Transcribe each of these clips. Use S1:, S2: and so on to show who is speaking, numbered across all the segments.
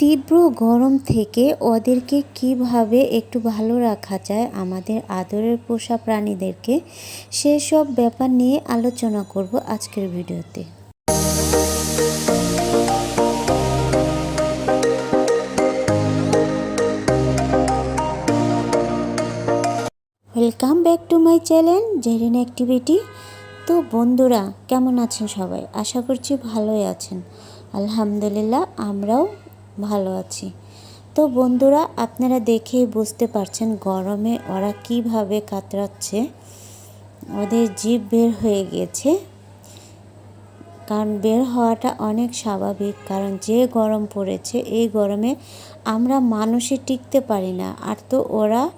S1: তীব্র গরম থেকে ওদেরকে কীভাবে একটু ভালো রাখা যায়, আমাদের আদরের পোষা প্রাণীদেরকে, সেসব ব্যাপার নিয়ে আলোচনা করব আজকের ভিডিওতে। Welcome back to my channel Jerin activity তো বন্ধুরা, কেমন আছেন সবাই? আশা করছি ভালোই আছেন। আলহামদুলিল্লাহ, আমরাও ভালো আছি। তো বন্ধুরা, আপনারা দেখেই বুঝতে পারছেন গরমে ওরা কীভাবে কাতরাচ্ছে। ওদের জিভ বের হয়ে গেছে। কারণ বের হওয়াটা অনেক স্বাভাবিক, কারণ যে গরম পড়েছে, এই গরমে আমরা মানুষে টিকতে পারি না। আর তো ওরা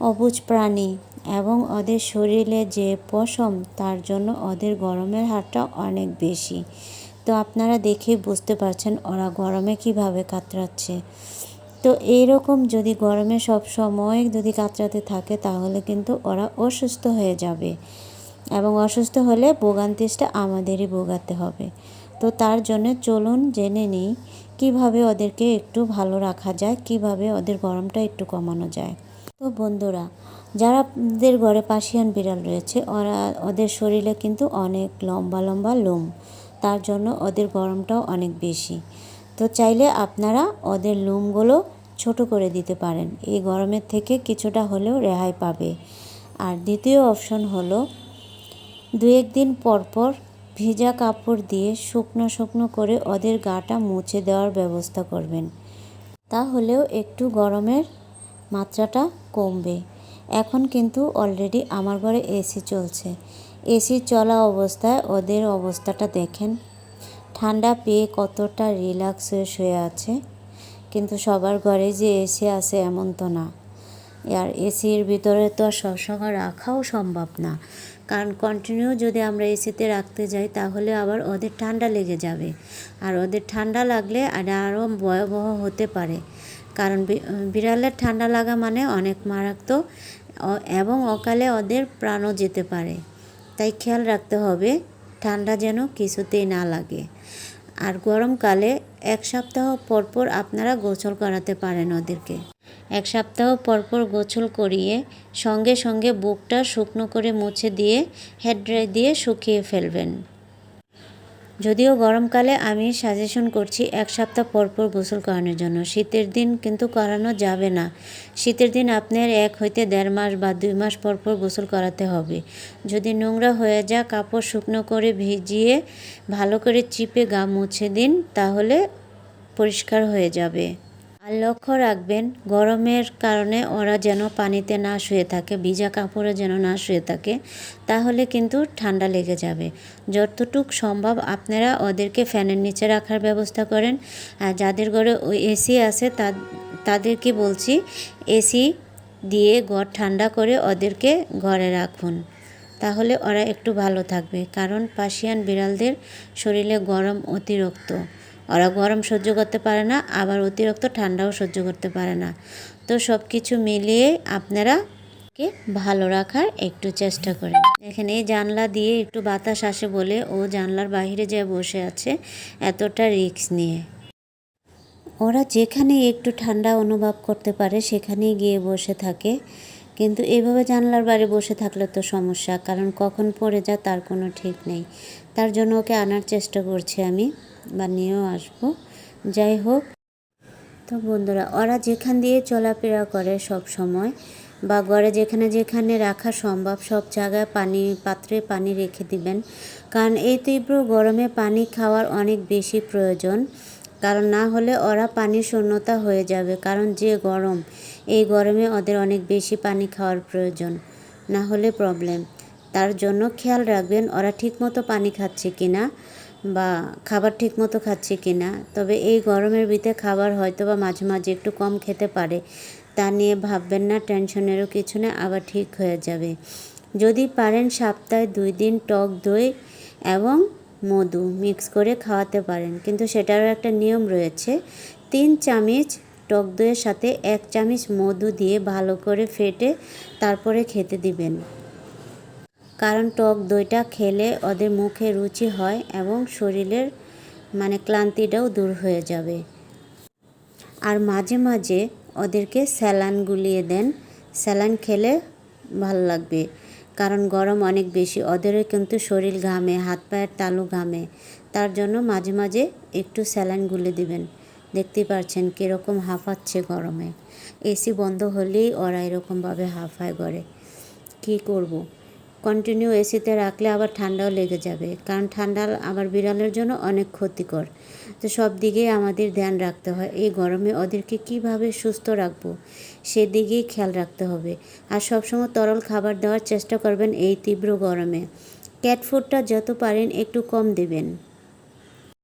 S1: অবুজ প্রাণী এবং ওদের শরীরে যে পশম, তার জন্য ওদের গরমের হারটা অনেক বেশি। তো আপনারা দেখেই বুঝতে পারছেন ওরা গরমে কীভাবে কাতরাচ্ছে। তো এইরকম যদি গরমে সব সময় যদি কাতরাতে থাকে, তাহলে কিন্তু ওরা অসুস্থ হয়ে যাবে এবং অসুস্থ হলে ভোগান্তিসটা আমাদেরই ভোগাতে হবে। তো তার জন্য চলুন জেনে নিই কীভাবে ওদেরকে একটু ভালো রাখা যায়, কীভাবে ওদের গরমটা একটু কমানো যায়। তো বন্ধুরা যারাদের ঘরে পাশিয়ান বিড়াল রয়েছে, ওরা ওদের শরীরে কিন্তু অনেক লম্বা লম্বা লোম। তার জন্য ওদের গরমটাও অনেক বেশি। তো চাইলে আপনারা ওদের লোমগুলো ছোট করে দিতে পারেন। এই গরমের থেকে কিছুটা হলেও রেহাই পাবে। আর দ্বিতীয় অপশন হলো দু একদিন পর পর ভেজা কাপড় দিয়ে শুকনো শুকনো করে ওদের গাটা মুছে দেওয়ার ব্যবস্থা করবেন। তাহলেও একটু গরমের মাত্রাটা কমবে। এখন কিন্তু অলরেডি আমার ঘরে এসি চলছে। এসি চলা অবস্থায় ওদের অবস্থাটা দেখেন। ঠান্ডা পেয়ে কতটা রিল্যাক্স হয়ে শুয়ে আছে। কিন্তু সবার ঘরে যে এসি আছে এমন তো না। আর এসির ভিতরে তো আর সবসময় রাখাও সম্ভব না। কারণ কন্টিনিউ যদি আমরা এসিতে রাখতে যাই, তাহলে আবার ওদের ঠান্ডা লেগে যাবে। আর ওদের ঠান্ডা লাগলে আর আরও ভয়াবহ হতে পারে। কারণ বিড়ালের ঠান্ডা লাগা মানে অনেক মারাত্মক, এবং অকালে ওদের প্রাণও যেতে পারে। তাই খেয়াল রাখতে হবে, ঠান্ডা যেন কিছুতেই না লাগে। আর গরমকালে এক সপ্তাহ পরপর আপনারা গোসল করাতে পারেন ওদেরকে। এক সপ্তাহ পরপর গোসল করিয়ে সঙ্গে সঙ্গে বুকটা শুকনো করে মুছে দিয়ে, হেড ড্রাই দিয়ে শুকিয়ে ফেলবেন। যদিও গরমকালে আমি সাজেশন করছি এক সপ্তাহ পরপর গোসল করানোর জন্য। শীতের দিন কিন্তু করানো যাবে না। শীতের দিন আপনার এক হইতে দেড় মাস বা দুই মাস পরপর গোসল করাতে হবে। যদি নোংরা হয়ে যা কাপড় শুকনো করে ভিজিয়ে ভালো করে চিপে গা মুছে দিন, তাহলে পরিষ্কার হয়ে যাবে। আর লক্ষ্য রাখবেন, গরমের কারণে ওরা যেন পানিতে না শুয়ে থাকে, ভিজা কাপড়ে যেন না শুয়ে থাকে, তাহলে কিন্তু ঠান্ডা লেগে যাবে। যতটুক সম্ভব আপনারা ওদেরকে ফ্যানের নিচে রাখার ব্যবস্থা করেন। আর যাদের ঘরে ওই এসি আছে তাদেরকে বলছি, এসি দিয়ে ঘর ঠান্ডা করে ওদেরকে ঘরে রাখুন। তাহলে ওরা একটু ভালো থাকবে। কারণ পাশিয়ান বিড়ালদের শরীরে গরম অতিরিক্ত। ওরা গরম সহ্য করতে পারে না, আবার অতিরিক্ত ঠান্ডাও সহ্য করতে পারে না। তো সব কিছু মিলিয়ে আপনারা কে ভালো রাখার একটু চেষ্টা করেন। এখানে জানলা দিয়ে একটু বাতাস আসে বলে ও জানলার বাইরে যে বসে আছে, এতটা রিক্স নিয়ে। ওরা যেখানে একটু ঠান্ডা অনুভব করতে পারে, সেখানেই গিয়ে বসে থাকে। কিন্তু এইভাবে জানলার বাইরে বসে থাকলে তো সমস্যা, কারণ কখন পড়ে যায় তার কোনো ঠিক নেই। তার জন্য ওকে আনার চেষ্টা করছি আমি। বা নিয়েও আসব। যাই হোক, তো বন্ধুরা, ওরা যেখান দিয়ে চলাফেরা করে সব সময় বা ঘরে যেখানে যেখানে রাখা সম্ভব, সব জায়গায় পানি, পাত্রে পানি রেখে দিবেন। কারণ এই তীব্র গরমে পানি খাওয়ার অনেক বেশি প্রয়োজন। কারণ না হলে ওরা পানির শূন্যতা হয়ে যাবে। কারণ যে গরম, এই গরমে ওদের অনেক বেশি পানি খাওয়ার প্রয়োজন। না হলে প্রবলেম তার জন্য খেয়াল রাখবেন, ওরা ঠিকমতো পানি খাচ্ছে কি না বা খাবার ঠিক মতো খাচ্ছে কি না, তবে এই গরমের ভিতরে খাবার হয়তো বা মাঝে মাঝে একটু কম খেতে পারে। তা নিয়ে ভাববেন না, টেনশনেরও কিছু না, আবার ঠিক হয়ে যাবে। যদি পারেন সপ্তাহে দুই দিন টক দই এবং মধু মিক্স করে খাওয়াতে পারেন, কিন্তু সেটারও একটা নিয়ম রয়েছে। তিন চামচ টক দইয়ের সাথে এক চামচ মধু দিয়ে ভালো করে ফেটে তারপরে খেতে দিবেন। কারণ টক দইটা খেলে ওদের মুখে রুচি হয় এবং শরীরের মানে ক্লান্তিটাও দূর হয়ে যাবে। আর মাঝে মাঝে ওদেরকে স্যালান গুলিয়ে দেন। স্যালান খেলে ভালো লাগবে, কারণ গরম অনেক বেশি। ওদেরও কিন্তু শরীর ঘামে, হাত পায়ের তালু ঘামে। তার জন্য মাঝে মাঝে একটু স্যালাইন গুলে দিবেন। দেখতেই পাচ্ছেন কীরকম হাঁফাচ্ছে গরমে। এসি বন্ধ হলেই ওরা এরকমভাবে হাঁফায় গড়ে। কী করব। কন্টিনিউ এসিতে রাখলে আবার ঠান্ডাও লেগে যাবে। কারণ ঠান্ডা আবার বিড়ালের জন্য অনেক ক্ষতিকর। তো সব দিকেই আমাদের ধ্যান রাখতে হয়, এই গরমে ওদেরকে কীভাবে সুস্থ রাখব সেদিকেই খেয়াল রাখতে হবে। আর সবসময় তরল খাবার দেওয়ার চেষ্টা করবেন এই তীব্র গরমে। ক্যাট ফুডটা যত পারেন একটু কম দেবেন।